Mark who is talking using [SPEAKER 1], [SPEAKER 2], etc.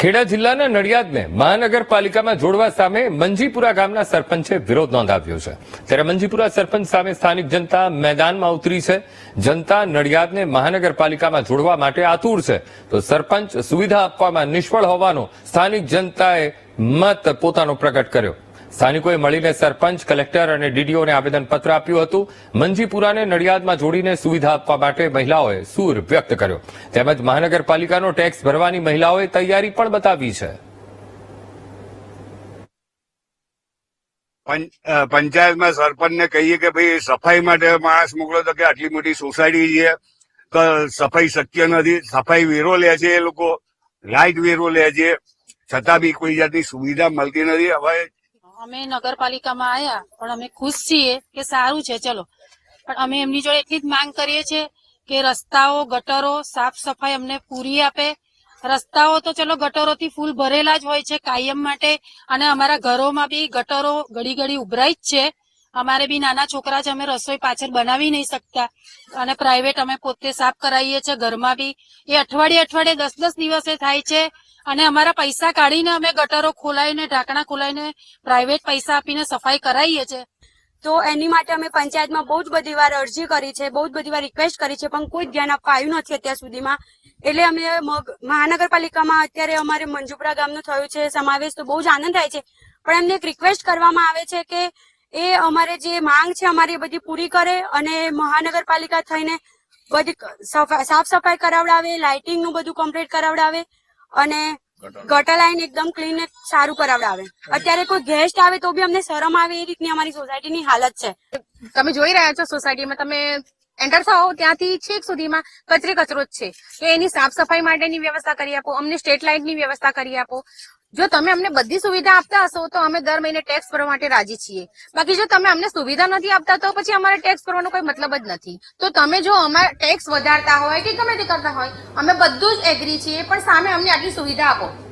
[SPEAKER 1] ખેડા જિલ્લાના નડિયાદને મહાનગરપાલિકામાં જોડવા સામે મંજીપુરા ગામના સરપંચે વિરોધ નોંધાવ્યો છે. ત્યારે મંજીપુરા સરપંચ સામે સ્થાનિક જનતા મેદાનમાં ઉતરી છે. જનતા નડિયાદને મહાનગરપાલિકામાં જોડવા માટે આતુર છે. તો સરપંચ સુવિધા આપવામાં નિષ્ફળ હોવાનો સ્થાનિક જનતાએ મત પોતાનો પ્રગટ કર્યો. સ્થાનિકોએ મળીને સરપંચ, કલેક્ટર અને ડીડીઓને આવેદનપત્ર આપ્યું હતું. મંજીપુરાને નડિયાદમાં જોડીને સુવિધા આપવા માટે મહિલાઓએ સૂર વ્યક્ત કર્યો. તેમજ મહાનગરપાલિકાનો ટેક્સ ભરવાની મહિલાઓએ તૈયારી પણ બતાવી છે.
[SPEAKER 2] પંચ- પંચાયતમાં સરપંચને કહીએ કે ભાઈ, સફાઈ માટે માણસ મોકલો તો કે આટલી મોટી સોસાયટી છે. તો સફાઈ શક્ય નથી. સફાઈ વેરો લે છે એ લોકો. લાઇટ વેરો લે છે. છતાં બી કોઈ જાતની સુવિધા મળતી નથી. હવે
[SPEAKER 3] અમે નગરપાલિકામાં આવ્યા પણ અમે ખુશ છીએ કે સારું છે, ચલો. પણ અમે એમની જોડે એટલી જ માંગ કરીએ છીએ કે રસ્તાઓ, ગટરો સાફ સફાઈ અમને પૂરી આપે. રસ્તાઓ તો ચલો ગટરોથી ફૂલ ભરેલા જ હોય છે કાયમ માટે, અને અમારા ઘરોમાં બી ગટરો ઘડી ઘડી ઉભરાય જ છે. અમારે બી નાના છોકરા છે, અમે રસોઈ પાછળ બનાવી નહીં શકતા. અને પ્રાઇવેટ અમે પોતે સાફ કરાવીએ છીએ, ઘરમાં બી. એ અઠવાડિયે અઠવાડિયે દસ દસ દિવસે થાય છે અને અમારા પૈસા કાઢીને અમે ગટરો ખોલાવીને, ઢાંકણા ખોલાવીને પ્રાઇવેટ પૈસા આપીને સફાઈ કરાવીએ છીએ.
[SPEAKER 4] તો એની માટે અમે પંચાયતમાં બહુ જ બધી વાર અરજી કરી છે, બહુ જ બધી વાર રિક્વેસ્ટ કરી છે, પણ કોઈ ધ્યાન આપવા આવ્યું નથી અત્યાર સુધીમાં. એટલે અમે મહાનગરપાલિકામાં અત્યારે અમારે મંજુપરા ગામનું થયું છે, સમાવેશ તો બહુ જ આનંદ થાય છે. પણ એમને એક રિક્વેસ્ટ કરવામાં આવે છે કે એ અમારે જે માંગ છે, અમારી બધી પૂરી કરે અને મહાનગરપાલિકા થઈને બધી સાફ સફાઈ કરાવડાવે લાઇટિંગનું બધું કમ્પ્લીટ કરાવડાવે. અને ગટર લાઈન એકદમ ક્લીન સારું કરાવડાવે. અત્યારે કોઈ ગેસ્ટ આવે તો બી અમને શરમ આવે એ રીતની અમારી સોસાયટીની હાલત છે.
[SPEAKER 5] તમે જોઈ રહ્યા છો સોસાયટીમાં તમે એન્ટર થાઓ ત્યાંથી છેક સુધીમાં કચરે કચરો જ છે. તો એની સાફ સફાઈ માટેની વ્યવસ્થા કરી આપો, અમને સ્ટ્રીટ લાઇટની વ્યવસ્થા કરી આપો. જો તમે અમને બધી સુવિધા આપતા હશો, તો અમે દર મહિને ટેક્સ ભરવા માટે રાજી છીએ. બાકી જો તમે અમને સુવિધા નથી આપતા, તો પછી અમારે ટેક્સ ભરવાનો કોઈ મતલબ જ નથી. તો તમે જો અમારે ટેક્સ વધારતા હોય કે ગમે તે કરતા હોય, અમે બધું જ એગ્રી છીએ, પણ સામે અમને આટલી સુવિધા આપો.